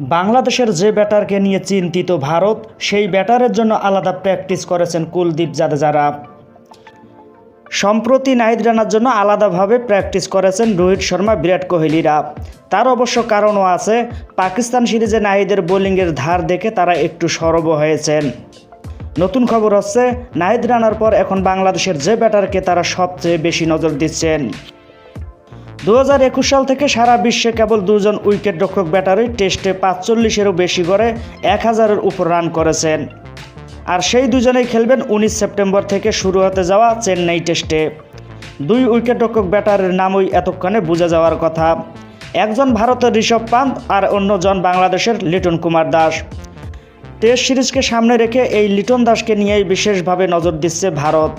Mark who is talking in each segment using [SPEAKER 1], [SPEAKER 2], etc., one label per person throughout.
[SPEAKER 1] বাংলাদেশের যে ব্যাটারকে নিয়ে চিন্তিত ভারত, সেই ব্যাটারের জন্য আলাদা প্র্যাকটিস করেছেন কুলদীপ জাদেজারা। সম্প্রতি নাহিদ রানার জন্য আলাদাভাবে প্র্যাকটিস করেছেন রোহিত শর্মা, বিরাট কোহলিরা। তার অবশ্য কারণও আছে, পাকিস্তান সিরিজে নাহিদের বোলিংয়ের ধার দেখে তারা একটু সরব হয়েছেন। নতুন খবর হচ্ছে, নাহিদ রানার পর এখন বাংলাদেশের যে ব্যাটারকে তারা সবচেয়ে বেশি নজর দিচ্ছেন। দু হাজার একুশ সাল থেকে সারা বিশ্বে কেবল দুজন উইকেট রক্ষক ব্যাটারই টেস্টে পাঁচচল্লিশেরও বেশি করে এক হাজারের উপর রান করেছেন। আর সেই দুজনেই খেলবেন উনিশ সেপ্টেম্বর থেকে শুরু হতে যাওয়া চেন্নাই টেস্টে। দুই উইকেটরক্ষক ব্যাটারের নামই এতক্ষণে বুঝে যাওয়ার কথা। একজন ভারতের ঋষভ পান্ত আর অন্যজন বাংলাদেশের লিটন কুমার দাস। টেস্ট সিরিজকে সামনে রেখে এই লিটন দাসকে নিয়েই বিশেষভাবে নজর দিচ্ছে ভারত।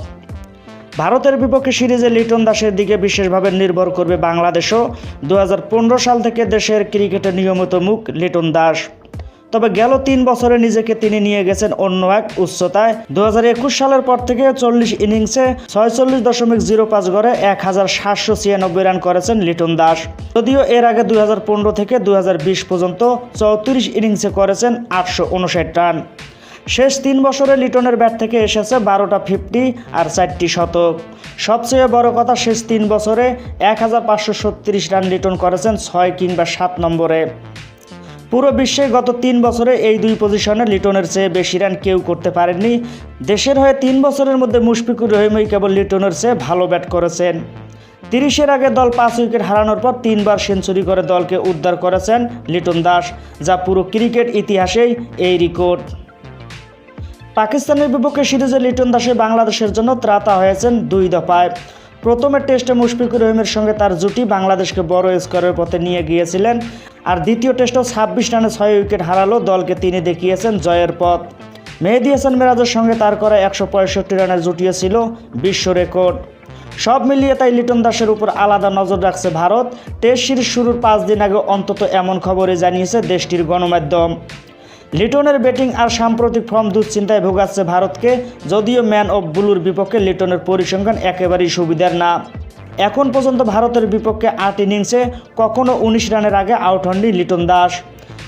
[SPEAKER 1] ভারতের বিপক্ষে সিরিজে লিটন দাসের দিকে বিশেষভাবে নির্ভর করবে বাংলাদেশও দু হাজার পনেরো সাল থেকে দেশের ক্রিকেটের নিয়মিত মুখ লিটন দাস। তবে গেল তিন বছরে নিজেকে তিনি নিয়ে গেছেন অন্য এক উচ্চতায়। দু হাজার একুশ সালের পর থেকে চল্লিশ ইনিংসে ছয়চল্লিশ দশমিক জিরো পাঁচ গড়ে এক হাজার সাতশো ছিয়ানব্বই রান করেছেন লিটন দাস। যদিও এর আগে দু হাজার পনেরো থেকে দু হাজার বিশ পর্যন্ত চৌত্রিশ ইনিংসে করেছেন আটশো উনষাট রান। শেষ তিন বছরে লিটনের ব্যাট থেকে এসেছে বারোটা ফিফটি আর চারটি শতক। সবচেয়ে বড় কথা শেষ তিন বছরে এক হাজার পাঁচশো ছত্রিশ রান লিটন করেছেন ছয় কিংবা সাত নম্বরে। পুরো বিশ্বে গত তিন বছরে এই দুই পজিশনে লিটনের চেয়ে বেশি রান কেউ করতে পারেননি। দেশের হয়ে তিন বছরের মধ্যে মুশফিকুর রহিমই কেবল লিটনের চেয়ে ভালো ব্যাট করেছেন। তিরিশের আগে দল পাঁচ উইকেট হারানোর পর তিনবার সেঞ্চুরি করে দলকে উদ্ধার করেছেন লিটন দাস, যা পুরো ক্রিকেট ইতিহাসেই এই রেকর্ড। পাকিস্তানের বিপক্ষে সিরিজে লিটন দাসে বাংলাদেশের জন্য ত্রাতা হয়েছেন দুই দফায়। প্রথমে টেস্টে মুশফিকুর রহিমের সঙ্গে তার জুটি বাংলাদেশকে বড় স্কোরের পথে নিয়ে গিয়েছিলেন, আর দ্বিতীয় টেস্টেও ছাব্বিশ রানে ছয় উইকেট হারালো দলকে তিনি দেখিয়েছেন জয়ের পথ। মেহেদি হাসান মিরাজের সঙ্গে তার করা একশো পঁয়ষট্টি রানের জুটিও ছিল বিশ্ব রেকর্ড। সব মিলিয়ে তাই লিটন দাসের উপর আলাদা নজর রাখছে ভারত। টেস্ট সিরিজ শুরুর পাঁচ দিন আগে অন্তত এমন খবরে জানিয়েছে দেশটির গণমাধ্যম। লিটনের ব্যাটিং আর সাম্প্রতিক ফর্ম দুশ্চিন্তায় ভোগাচ্ছে ভারতকে, যদিও ম্যান অফ ব্লুর বিপক্ষে লিটনের পরিসংখ্যান একেবারেই সুবিধার না। এখন পর্যন্ত ভারতের বিপক্ষে আট ইনিংসে কখনও উনিশ রানের আগে আউট হননি লিটন দাস।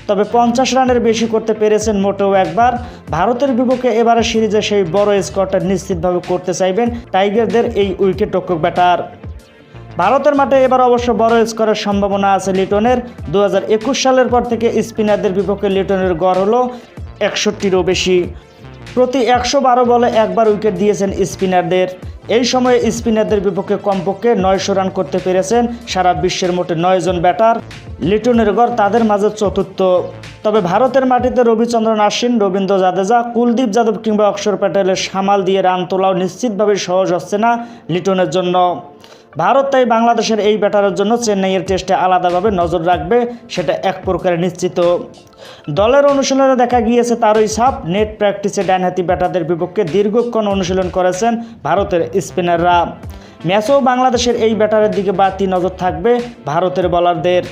[SPEAKER 1] তবে পঞ্চাশ রানের বেশি করতে পেরেছেন মোটেও একবার। ভারতের বিপক্ষে এবারে সিরিজে সেই বড় স্কোরটা নিশ্চিতভাবে করতে চাইবেন টাইগারদের এই উইকেট রক্ষক ব্যাটার। ভারতের মাঠে এবার অবশ্য বড় স্কোরের সম্ভাবনা আছে লিটনের। দু হাজার একুশ সালের পর থেকে স্পিনারদের বিপক্ষে লিটনের গড় হলো একষট্টিরও বেশি। প্রতি একশো বারো বলে একবার উইকেট দিয়েছেন স্পিনারদের। এই সময়ে স্পিনারদের বিপক্ষে কমপক্ষে নয়শো রান করতে পেরেছেন সারা বিশ্বের মোটে নয়জন ব্যাটার। লিটনের গড় তাদের মাঝে চতুর্থ। তবে ভারতের মাটিতে রবিচন্দ্রন আশ্বিন, রবীন্দ্র জাদেজা, কুলদীপ যাদব কিংবা অক্ষর প্যাটেলের সামাল দিয়ে রান তোলাও নিশ্চিতভাবে সহজ হচ্ছে না লিটনের জন্য। ভারত তাই বাংলাদেশের এই ব্যাটারের জন্য চেন্নাইয়ের টেস্টে আলাদাভাবে নজর রাখবে, সেটা এক প্রকারে নিশ্চিত। দলের অনুশীলনে দেখা গিয়েছে তারই ছাপ। নেট প্র্যাকটিসে ডানহাতি ব্যাটারদের বিপক্ষে দীর্ঘক্ষণ অনুশীলন করেছেন ভারতের স্পিনাররা। ম্যাচেও বাংলাদেশের এই ব্যাটারের দিকে বাড়তি নজর থাকবে ভারতের বলারদের